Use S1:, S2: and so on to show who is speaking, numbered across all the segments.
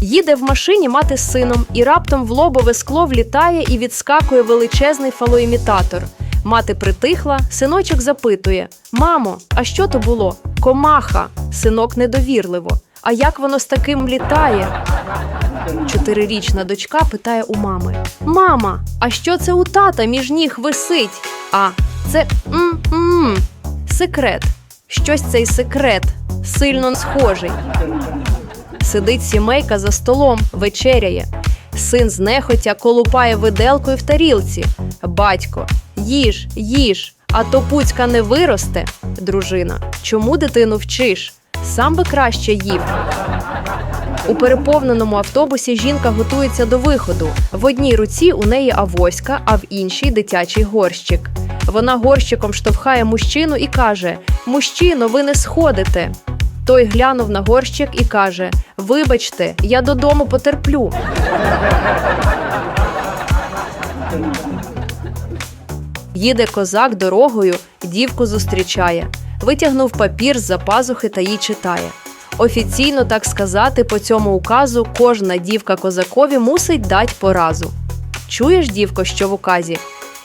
S1: Їде в машині мати з сином, і раптом в лобове скло влітає і відскакує величезний фалоімітатор. Мати притихла, синочок запитує: Мамо, а що то було? Комаха. Синок недовірливо. А як воно з таким літає? Чотирирічна дочка питає у мами: Мама, а що це у тата між ніг висить? А це м-м, секрет. Щось цей секрет сильно схожий. Сидить сімейка за столом, вечеряє. Син знехотя колупає виделкою в тарілці. Батько, їж, їж, а то пуцька не виросте. Дружина, чому дитину вчиш? Сам би краще їв. У переповненому автобусі жінка готується до виходу. В одній руці у неї авоська, а в іншій дитячий горщик. Вона горщиком штовхає мужчину і каже: Мужчино, ви не сходите. Той глянув на горщик і каже: Вибачте, я додому потерплю. Їде козак дорогою, дівку зустрічає. Витягнув папір з-за пазухи та їй читає. Офіційно, так сказати, по цьому указу кожна дівка козакові мусить дать поразу. Чуєш, дівко, що в указі?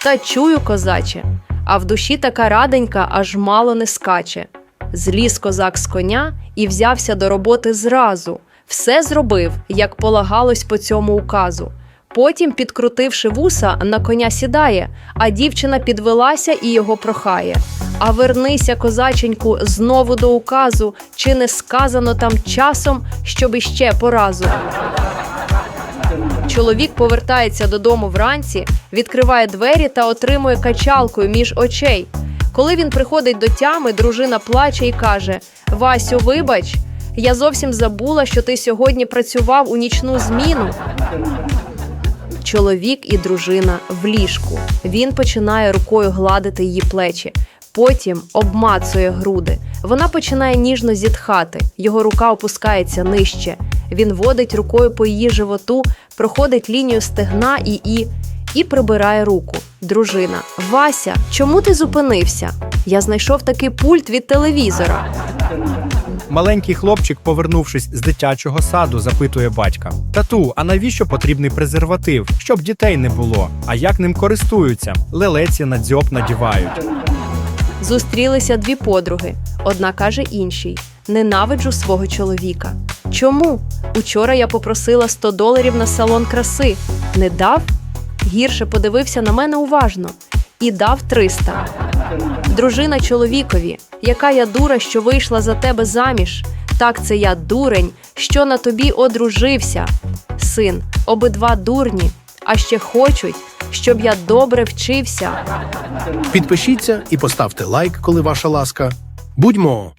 S1: Та чую, козаче. А в душі така раденька, аж мало не скаче. Зліз козак з коня і взявся до роботи зразу. Все зробив, як полагалось по цьому указу. Потім, підкрутивши вуса, на коня сідає, а дівчина підвелася і його прохає. А вернися, козаченьку, знову до указу, чи не сказано там часом, щоб іще поразу. Чоловік повертається додому вранці, відкриває двері та отримує качалкою між очей. Коли він приходить до тями, дружина плаче і каже: Васю, вибач, я зовсім забула, що ти сьогодні працював у нічну зміну. Чоловік і дружина в ліжку. Він починає рукою гладити її плечі, потім обмацує груди. Вона починає ніжно зітхати. Його рука опускається нижче. Він водить рукою по її животу, проходить лінію стегна і і, і прибирає руку. Дружина, Вася, чому ти зупинився? Я знайшов такий пульт від телевізора.
S2: Маленький хлопчик, повернувшись з дитячого саду, запитує батька: Тату, а навіщо потрібний презерватив? Щоб дітей не було. А як ним користуються? Лелеці на дзьоб надівають.
S1: Зустрілися дві подруги. Одна каже іншій: Ненавиджу свого чоловіка. Чому? Учора я попросила 100 доларів на салон краси. Не дав? Гірше подивився на мене уважно і дав 300. Дружина чоловікові, яка я дура, що вийшла за тебе заміж. Так це я дурень, що на тобі одружився. Син, обидва дурні, а ще хочуть, щоб я добре вчився.
S3: Підпишіться і поставте лайк, коли ваша ласка. Будьмо!